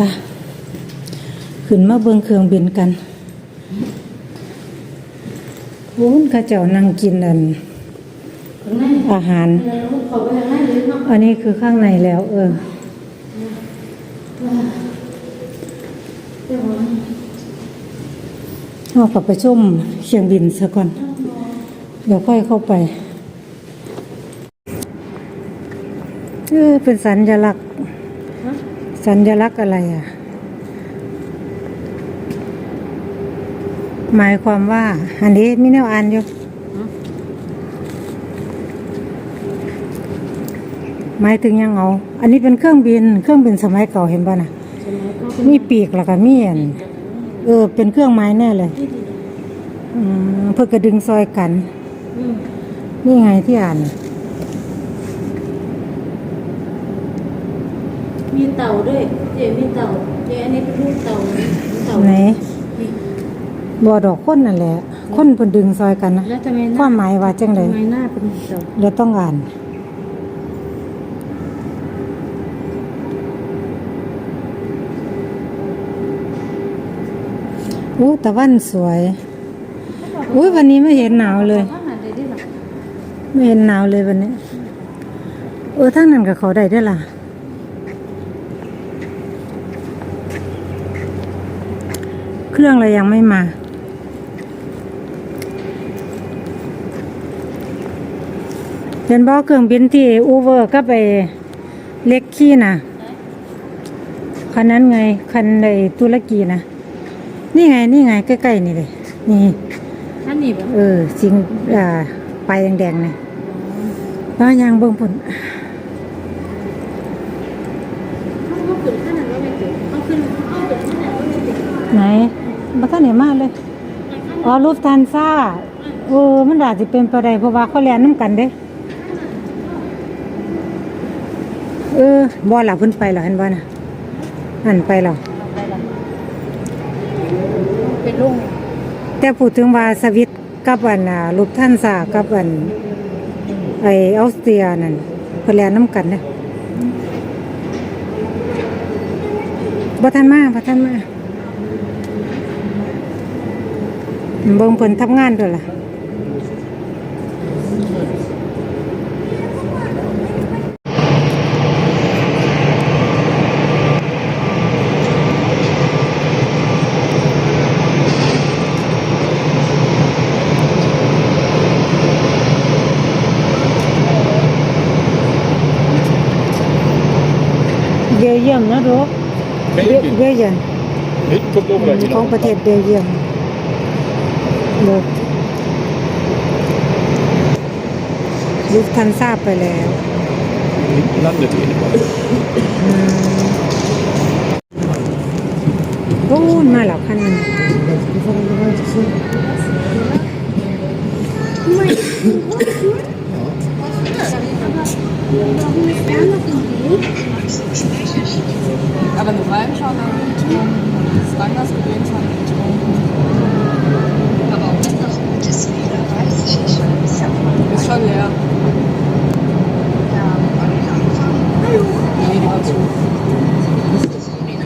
นะขึ้นมาเบิ่งเครื่องบินกันโอ้นข้าเจ้านั่งกินอันข้างในอาหาร อันนี้คือข้างในแล้ว เออเอากลับไปชมเครื่องบินซะก่อน เดี๋ยวค่อยเข้าไปเออเป็นสัญลักษณ์ สัญลักษณ์อะไรอะ หมายความว่า อันนี้มีแนวอ่านอยู่หมายถึงยังเอาอันนี้เป็นเครื่องบิน เครื่องบินสมัยเก่าเห็นป่ะนะใช่ไหมเขาเป็นมีปีกแล้วก็มีอันเออ เป็นเครื่องไม้แน่เลยอืมเพื่อกระดึงซอยกันอืมนี่ไงที่อ่าน มีเต่าด้วย เจ๊มีเต่าเจ๊อันนี้เป็นรูปเต่าเต่าไหนนี่บ่ดอกคนนั่นแหละ คนเพิ่นดึงซอยกันนะแล้วทำไมหควาน้ามหมายว่าจังไดทำไมหน้าเป็นเต่าเดี๋ยวต้องอ่านโอ้ตะวันสวย อุ้ยวันนี้ไม่เห็นหนาวเลยอาหารได้ด้วยหรอไม่เห็นหนาวเลยวันนี้ เออทั้งนั้นกับเขาได้ด้วยล่ะ เครื่องอะไรยังไม่มา เป็นบ่อเครื่องบินที่อูเวอร์ก็ไปเล็กขี้น่ะคันนั้นไง คันในตุรกีนะ นี่ไง นี่ไง ใกล้ ๆ นี่เลย นี่ท่านนี่แบบเออสิงอ่าไปลายแดงๆเนี่ยแล้วยังเบิ่งผลเขาขึ้นขนาดว่าไม่ถึงเขาขึ้นเขาขึ้นขนาดว่าไม่ถึงไหน บัท่านไหนมาเลยอ๋อรูปทันซ่าเออมันอาจจะเป็นไปได้เพราะว่าเขาเรียนน้ำกันเด้เออบ่หลับเพิ่นไปหรอเห็นบ่น่ะหันไปหรอเป็นลุงแต่พูดถึงว่าสวิตกับอันน่ะรูปท่านซ่ากับอันไอออสเตรียนั่นเพิ่นเรียนน้ำกันเด้บ่ทันมาบ่ทันมา เบิ่งเพิ่นทำงานด้วยล่ะ เบลเยียมนะรู้เบล Belgien. เบลเยียม Mit kommt auch gleich ของ wieder. ประเทศเบลเยียม เลิกลูกทันทราบไปแล้ว Hinten landet eh nicht. โอ้ยมาแล้วคันหนึง Aber nur reinschauen am Bildschirm, das Langers gedreht am Bildschirm. ich tatsächlich schon ein bisschen vorbei. Ist schon leer. Ja, wollen wir anfangen? Hallo. Nee, die war zu. Das ist die Rede.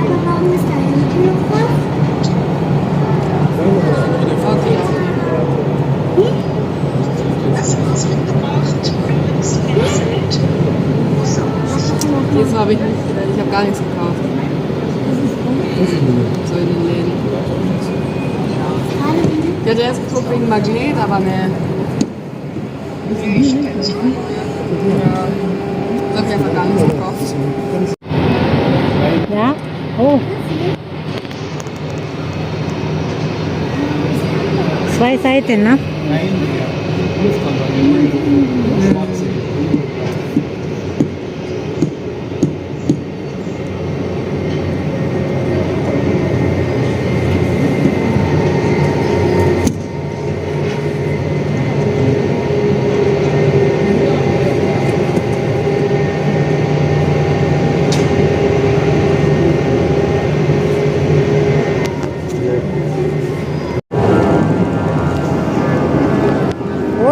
Aber warum ist da eine Tür Jetzt habe ich, ich habe gar nichts gekauft. Das ist So in den Läden. Ja, der ist geguckt wegen Magnet, aber ne. Nee, ich kenne nicht. Ja. Das ich einfach gar nicht gekauft. Ja? Oh. Zwei Seiten, ne? Nein, ja.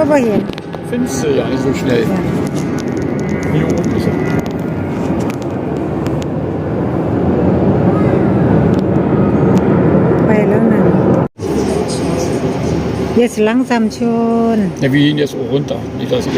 rüber gehen. Findest du ja nicht so schnell. Ja. Hier oben ist er. Jetzt langsam schon. Ja, wir gehen jetzt auch runter. Nicht, dass ihr